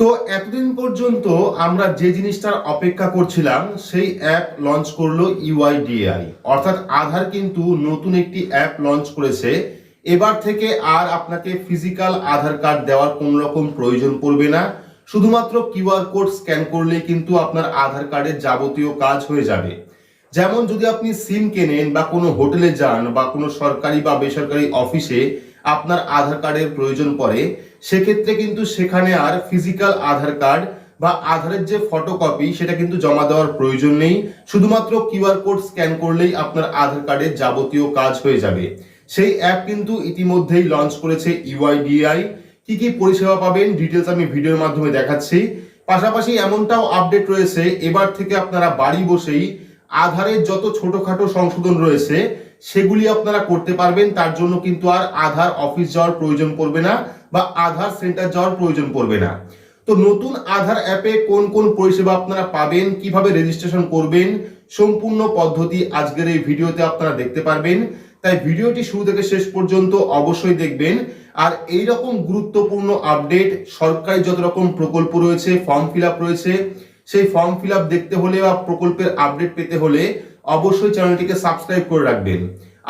তো এতদিন পর্যন্ত আমরা যে জিনিসটার অপেক্ষা করছিলাম, সেই অ্যাপ লঞ্চ করল ইউআইডিআই অর্থাৎ আধার কিন্তু নতুন একটি অ্যাপ লঞ্চ করেছে। এবার থেকে আর আপনাকে ফিজিক্যাল আধার কার্ড দেওয়ার কোনো রকম প্রয়োজন পড়বে না। শুধুমাত্র কিউআর কোড স্ক্যান করলেই কিন্তু আপনার আধার কার্ডের যাবতীয় কাজ হয়ে যাবে। যেমন যদি আপনি সিম কেনেন বা কোনো হোটেলে যান বা কোনো সরকারি বা বেসরকারি অফিসে আপনার আধার কার্ডের প্রয়োজন পড়ে সেক্ষেত্রে কিন্তু সেখানে আর ফিজিক্যাল আধার কার্ড বা আধারের যে ফটোকপি সেটা কিন্তু জমা দেওয়ার প্রয়োজন নেই। শুধুমাত্র কিউআর কোড স্ক্যান করলেই আপনার আধার কার্ডের যাবতীয় কাজ হয়ে যাবে। সেই অ্যাপ কিন্তু ইতিমধ্যেই লঞ্চ করেছে ইউআইডিআই কি কি পরিষেবা পাবেন ডিটেলস আমি ভিডিওর মাধ্যমে দেখাচ্ছি। পাশাপাশি এমনটাও আপডেট রয়েছে, এবার থেকে আপনারা বাড়ি বসেই আধারের যত ছোটখাটো সংশোধন রয়েছে, সেগুলি আপনারা করতে পারবেন, তার জন্য কিন্তু আর আধার অফিস যাওয়ার প্রয়োজন পড়বে না। বা আধার সেন্টার যাওয়ার প্রয়োজন পড়বে না। তো নতুন আধার অ্যাপে কোন কোন পরিষেবা আপনারা পাবেন, কীভাবে রেজিস্ট্রেশন করবেন, সম্পূর্ণ পদ্ধতি আজকের এই ভিডিওতে আপনারা দেখতে পারবেন। তাই ভিডিওটি শুরু থেকে শেষ পর্যন্ত অবশ্যই দেখবেন। আর এই রকম গুরুত্বপূর্ণ আপডেট সরকারি যত রকম প্রকল্প রয়েছে ফর্ম ফিল রয়েছে, সেই ফর্ম ফিল দেখতে হলে বা প্রকল্পের আপডেট পেতে হলে অবশ্যই চ্যানেলটিকে সাবস্ক্রাইব করে রাখবেন।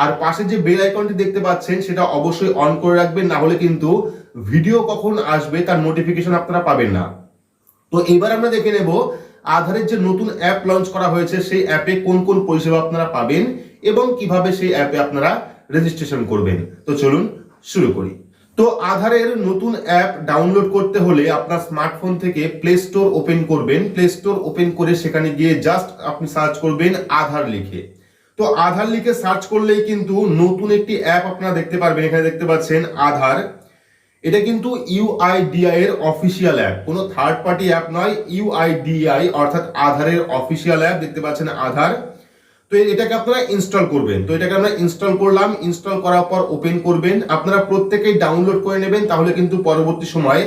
আর পাশে যে বেল আইকনটি দেখতে পাচ্ছেন, সেটা অবশ্যই অন করে রাখবেন, না হলে কিন্তু ভিডিও কখন আসবে, তার নোটিফিকেশন আপনারা পাবেন না। তো এবার আমরা দেখে নেব আধারের যে নতুন অ্যাপ লঞ্চ করা হয়েছে, সেই অ্যাপে কোন কোন পরিষেবা আপনারা পাবেন এবং কীভাবে সেই অ্যাপে আপনারা রেজিস্ট্রেশন করবেন। তো চলুন শুরু করি। তো আধারের নতুন অ্যাপ ডাউনলোড করতে হলে আপনার স্মার্টফোন থেকে প্লে স্টোর ওপেন করবেন। প্লে স্টোর ওপেন করে সেখানে গিয়ে জাস্ট আপনি সার্চ করবেন আধার লিখে। তো আধার লিখে সার্চ করলেই কিন্তু নতুন একটি অ্যাপ আপনারা দেখতে পারবেন। এখানে দেখতে পাচ্ছেন আধার। এটা কিন্তু ইউআইডিআই এর অফিসিয়াল অ্যাপ কোনো থার্ড পার্টি অ্যাপ নয় ইউআইডিআই অর্থাৎ আধারের অফিসিয়াল অ্যাপ দেখতে পাচ্ছেন আধার। তো এটাকে আপনারা ইনস্টল করবেন। তো এটাকে আমরা ইনস্টল করলাম। ইনস্টল করার পর ওপেন করবেন। আপনারা প্রত্যেকেই ডাউনলোড করে নেবেন, তাহলে কিন্তু পরবর্তী সময়ে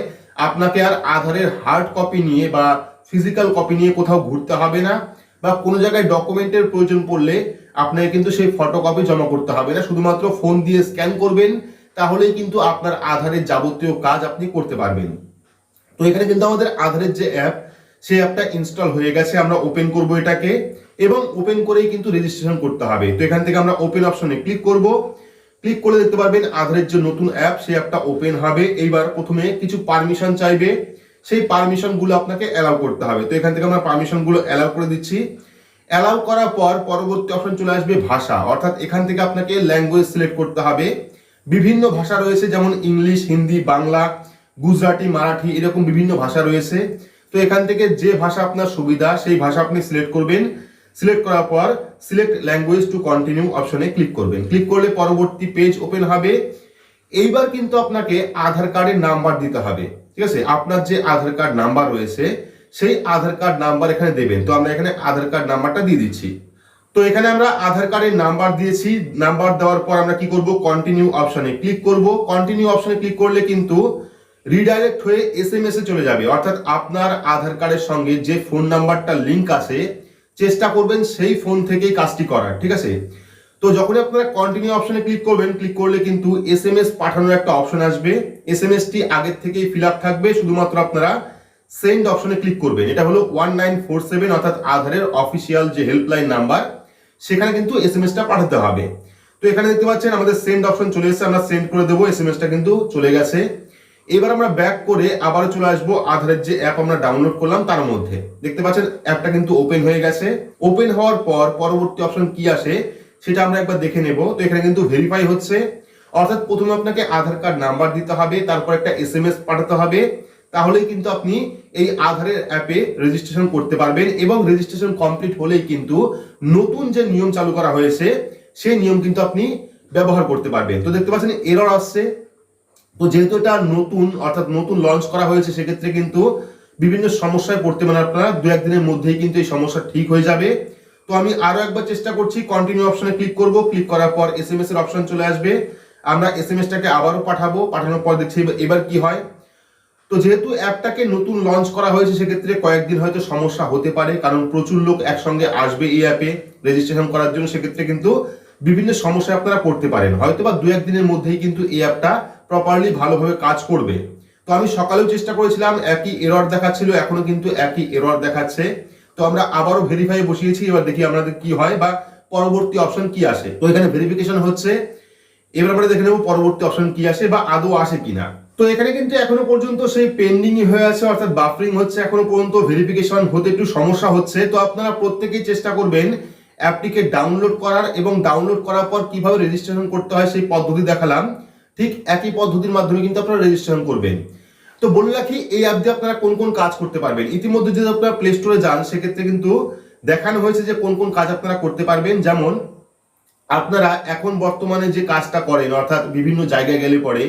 আপনাকে আর আধারের হার্ড কপি নিয়ে বা ফিজিক্যাল কপি নিয়ে কোথাও ঘুরতে হবে না বা কোনো জায়গায় ডকুমেন্টের প্রয়োজন পড়লে আপনাকে কিন্তু সেই ফটোকপি জমা করতে হবে না। শুধুমাত্র ফোন দিয়ে স্ক্যান করবেন। তাহলেই কিন্তু আপনার আধারের যাবতীয় কাজ আপনি করতে পারবেন। তো এখানে কিন্তু আমাদের আধারের যে অ্যাপ সেই অ্যাপটা ইনস্টল হয়ে গেছে, আমরা ওপেন করব এটাকে, এবং ওপেন করেই কিন্তু রেজিস্ট্রেশন করতে হবে। তো এখান থেকে আমরা ওপেন অপশনে ক্লিক করব। ক্লিক করে দেখতে পারবেন আধারের যে নতুন অ্যাপ সেই অ্যাপটা ওপেন হবে। এইবার প্রথমে কিছু পারমিশন চাইবে। সেই পারমিশনগুলো আপনাকে অ্যালাউ করতে হবে। তো এখান থেকে আমরা পারমিশনগুলো অ্যালাউ করে দিচ্ছি। অ্যালাউ করার পর পরবর্তী অপশন চলে আসবে ভাষা। অর্থাৎ এখান থেকে আপনাকে ল্যাঙ্গুয়েজ সিলেক্ট করতে হবে। বিভিন্ন ভাষা রয়েছে, যেমন ইংলিশ, হিন্দি, বাংলা, গুজরাটি, মারাঠি, এরকম বিভিন্ন ভাষা রয়েছে। তো এখান থেকে যে ভাষা আপনার সুবিধা, সেই ভাষা আপনি সিলেক্ট করবেন। সিলেক্ট করার পর সিলেক্ট ল্যাঙ্গুয়েজ টু কন্টিনিউ অপশনে ক্লিক করবেন। ক্লিক করলে পরবর্তী পেজ ওপেন হবে। এইবার কিন্তু আপনাকে আধার কার্ডের নাম্বার দিতে হবে। ঠিক আছে? আপনার যে আধার কার্ড নাম্বার রয়েছে, সেই আধার কার্ড নাম্বার এখানে দেবেন। তো আমরা এখানে আধার কার্ড নাম্বারটা দিয়ে দিচ্ছি। তো এখানে আমরা আধার কার্ডের নাম্বার দিয়েছি। নাম্বার দেওয়ার পর আমরা কি করব? কন্টিনিউ অপশনে ক্লিক করব। কন্টিনিউ অপশনে ক্লিক করলে কিন্তু রিডাইরেক্ট হয়ে এস এম এস এ চলে যাবে। অর্থাৎ আপনার আধার কার্ডের সঙ্গে যে ফোন নাম্বারটা লিংক আছে, চেষ্টা করবেন সেই ফোন থেকেই কাজটি করার, ঠিক আছে? তো যখনই আপনারা কন্টিনিউ অপশনে ক্লিক করবেন ক্লিক করলে কিন্তু এস এম এস পাঠানোর একটা অপশন আসবে। এস এম এস টি আগের থেকেই ফিল আপ থাকবে, শুধুমাত্র আপনারা সেন্ড অপশনে ক্লিক করবেন। এটা হলো ওয়ান নাইন ফোর সেভেন অর্থাৎ আধারের অফিসিয়াল যে হেল্পলাইন নাম্বার সেখানে কিন্তু এস এম পাঠাতে হবে। তো এখানে দেখতে পাচ্ছেন আমাদের সেন্ড অপশন চলে এসেছে, আমরা সেন্ড করে দেবো এস এম কিন্তু চলে গেছে। এবার আমরা ব্যাক করে আবারও চলে আসব আধারের যে অ্যাপ আমরা ডাউনলোড করলাম তার মধ্যে। দেখতে পাচ্ছেন অ্যাপটা কিন্তু ওপেন হয়ে গেছে। ওপেন হওয়ার পর পরবর্তী অপশন কি আসে সেটা আমরা একবার দেখে নেব। তো এখানে কিন্তু ভেরিফাই হচ্ছে। অর্থাৎ প্রথমে আপনাকে আধার কার্ড নাম্বার দিতে হবে, তারপর একটা এস এম এস পাঠাতে হবে। তাহলেই কিন্তু আপনি এই আধারের অ্যাপে রেজিস্ট্রেশন করতে পারবেন এবং রেজিস্ট্রেশন কমপ্লিট হলেই কিন্তু নতুন যে নিয়ম চালু করা হয়েছে, সেই নিয়ম কিন্তু আপনি ব্যবহার করতে পারবেন। তো দেখতে পাচ্ছেন এরর আসছে। তো যেহেতু এটা নতুন, অর্থাৎ নতুন লঞ্চ করা হয়েছে, সেক্ষেত্রে কিন্তু বিভিন্ন সমস্যায় পড়তে মানে আপনারা। দু একদিনের মধ্যেই কিন্তু এই সমস্যা ঠিক হয়ে যাবে। তো আমি আরও একবার চেষ্টা করছি কন্টিনিউ অপশনে ক্লিক করব। ক্লিক করার পর এস এম এস এর অপশন চলে আসবে। আমরা এস এম এসটাকে আবারও পাঠাবো। পাঠানোর পর দেখছি এবার কি হয়? তো যেহেতু অ্যাপটাকে নতুন লঞ্চ করা হয়েছে, সেক্ষেত্রে কয়েকদিন হয়তো সমস্যা হতে পারে, কারণ প্রচুর লোক একসঙ্গে আসবে এই অ্যাপে রেজিস্ট্রেশন করার জন্য, সেক্ষেত্রে কিন্তু বিভিন্ন সমস্যায় আপনারা পড়তে পারেন। হয়তো বা দু একদিনের মধ্যেই কিন্তু এই অ্যাপটা প্রপারলি ভালোভাবে কাজ করবে। তো আমি সকালেও চেষ্টা করেছিলাম, একই এরর দেখাচ্ছিল, এখনও কিন্তু একই এরর দেখাচ্ছে। তো আমরা আবারও ভেরিফাই বসিয়েছি, এবার দেখি আমাদের কি হয় বা পরবর্তী অপশন কি আসে। তো এখানে ভেরিফিকেশন হচ্ছে, এবার আমরা দেখে নেব পরবর্তী অপশন কি আসে বা আদৌ আসে কিনা। তো এখানে কিন্তু এখনও পর্যন্ত সেই পেন্ডিং হয়ে আছে, অর্থাৎ বাফারিং হচ্ছে এখনও পর্যন্ত ভেরিফিকেশন হতে একটু সমস্যা হচ্ছে। তো আপনারা প্রত্যেকেই চেষ্টা করবেন অ্যাপটিকে ডাউনলোড করার এবং ডাউনলোড করার পর কীভাবে রেজিস্ট্রেশন করতে হয় সেই পদ্ধতি দেখালাম। ঠিক একই পদ্ধতির মাধ্যমে কিন্তু আপনারা রেজিস্ট্রেশন করবেন। তো বলে রাখি, এই অ্যাপ দিয়ে আপনারা কোন কোন কাজ করতে পারবেন? ইতিমধ্যে যদি আপনারা প্লে স্টোরে যান, সেক্ষেত্রে কিন্তু দেখানো হয়েছে যে কোন কোন কাজ আপনারা করতে পারবেন। যেমন, আপনারা এখন বর্তমানে যে কাজটা করেন, অর্থাৎ বিভিন্ন জায়গায় গেলে পরে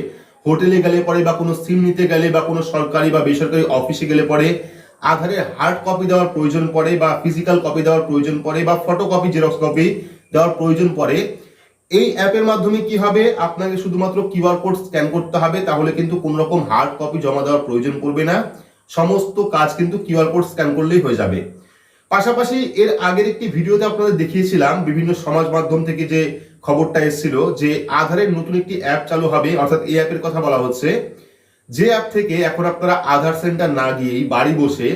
হোটেলে গেলে পরে বা কোনো সিম নিতে গেলে বা কোনো সরকারি বা বেসরকারি অফিসে গেলে পরে আধারের হার্ড কপি দেওয়ার প্রয়োজন পড়ে বা ফিজিক্যাল কপি দেওয়ার প্রয়োজন পড়ে বা ফটো কপি জেরক্স কপি দেওয়ার প্রয়োজন পড়ে। এই অ্যাপের মাধ্যমে কি হবে? আপনাকে শুধুমাত্র কিউআর কোড স্ক্যান করতে হবে, তাহলে কিন্তু কোনো রকম হার্ড কপি জমা দেওয়ার প্রয়োজন পড়বে না। সমস্ত কাজ কিন্তু কিউআর কোড স্ক্যান করলেই হয়ে যাবে। পাশাপাশি এর আগের একটি ভিডিওতে আপনাদের দেখিয়েছিলাম বিভিন্ন সমাজ মাধ্যম থেকে যে খবরটা এসেছিল যে আধারের নতুন একটি অ্যাপ চালু হবে, অর্থাৎ এই অ্যাপের কথা বলা হচ্ছে। যে অ্যাপ থেকে এখন আপনারা আধার সেন্টার না গিয়েই বাড়ি বসে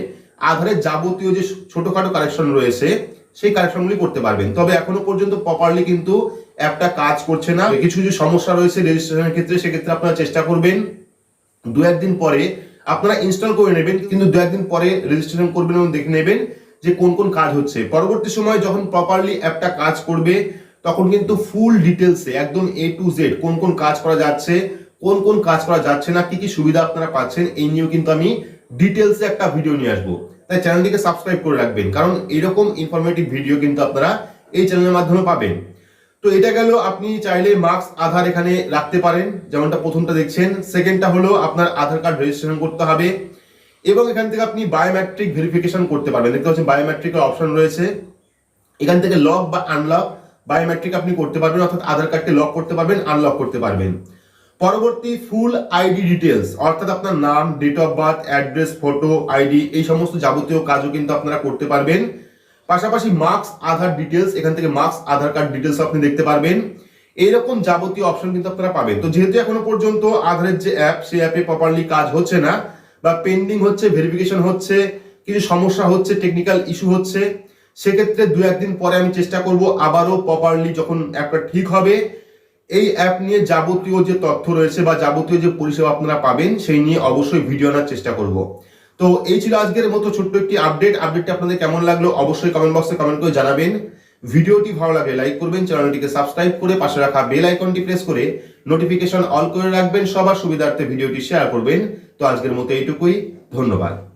আধারের যাবতীয় যে ছোটখাটো কালেকশন রয়েছে, সেই কালেকশনগুলি করতে পারবেন। তবে এখনও পর্যন্ত প্রপারলি কিন্তু অ্যাপটা কাজ করছে না। কিছু কিছু সমস্যা রয়েছে রেজিস্ট্রেশনের ক্ষেত্রে, সেক্ষেত্রে আপনারা চেষ্টা করবেন। দু একদিন পরে আপনারা ইনস্টল করে নেবেন, কিন্তু দু একদিন পরে রেজিস্ট্রেশন করবেন এবং দেখে নেবেন যে কোন কোন কাজ হচ্ছে। পরবর্তী সময় যখন প্রপারলি অ্যাপটা কাজ করবে তখন কিন্তু ফুল ডিটেলসে একদম এ টু জেড কোন কোন কাজ করা যাচ্ছে, কোন কোন কাজ করা যাচ্ছে না, কি কি সুবিধা আপনারা পাচ্ছেন, এই নিয়েও কিন্তু আমি ডিটেলসে একটা ভিডিও নিয়ে আসব। তাই চ্যানেলটিকে সাবস্ক্রাইব করে রাখবেন, কারণ এরকম ইনফরমেটিভ ভিডিও কিন্তু আপনারা এই চ্যানেলের মাধ্যমে পাবেন। তো এটা গেল, আপনি চাইলে মার্কস আধার এখানে রাখতে পারেন, যেমনটা প্রথমটা দেখছেন সেকেন্ডটা হলো আপনার আধার কার্ড রেজিস্ট্রেশন করতে হবে, এবং এখান থেকে আপনি বায়োমেট্রিক ভেরিফিকেশন করতে পারবেন। দেখতে পাচ্ছেন বায়োমেট্রিকের অপশন রয়েছে। এখান থেকে লক বা আনলক বায়োমেট্রিক আপনি করতে পারবেন, অর্থাৎ আধার কার্ডকে লক করতে পারবেন আনলক করতে পারবেন। পরবর্তী ফুল আইডি ডিটেলস অর্থাৎ আপনার নাম date of birth address photo ID এই সমস্ত যাবতীয় কাজও কিন্তু আপনারা করতে পারবেন। পাশাপাশি মার্কস আধার ডিটেলস এখান থেকে মার্কস আধার কার্ড ডিটেলস আপনি দেখতে পারবেন। এইরকম যাবতীয় অপশন কিন্তু আপনারা পাবেন। তো যেহেতু এখনও পর্যন্ত আধারের যে অ্যাপ সেই অ্যাপে প্রপারলি কাজ হচ্ছে না, বা পেন্ডিং হচ্ছে ভেরিফিকেশন হচ্ছে, কিছু সমস্যা হচ্ছে টেকনিক্যাল ইস্যু হচ্ছে সেক্ষেত্রে দু একদিন পরে আমি চেষ্টা করব আবারও প্রপারলি যখন অ্যাপটা ঠিক হবে, এই অ্যাপ নিয়ে যাবতীয় যে তথ্য রয়েছে বা যাবতীয় যে পরিষেবা আপনারা পাবেন, সেই নিয়ে অবশ্যই ভিডিও আনার চেষ্টা করব। তো এই ছিল আজকের মতো ছোট্ট একটি আপডেট আপডেটটি আপনাদের কেমন লাগল অবশ্যই কমেন্ট বক্সে কমেন্ট করে জানাবেন। ভিডিওটি ভালো লাগলে লাইক করবেন চ্যানেলটিকে সাবস্ক্রাইব করে পাশে রাখা বেল আইকনটি প্রেস করে নোটিফিকেশন অল করে রাখবেন। সবার সুবিধার্থে ভিডিওটি শেয়ার করবেন। তো আজকের মতো এইটুকুই। ধন্যবাদ।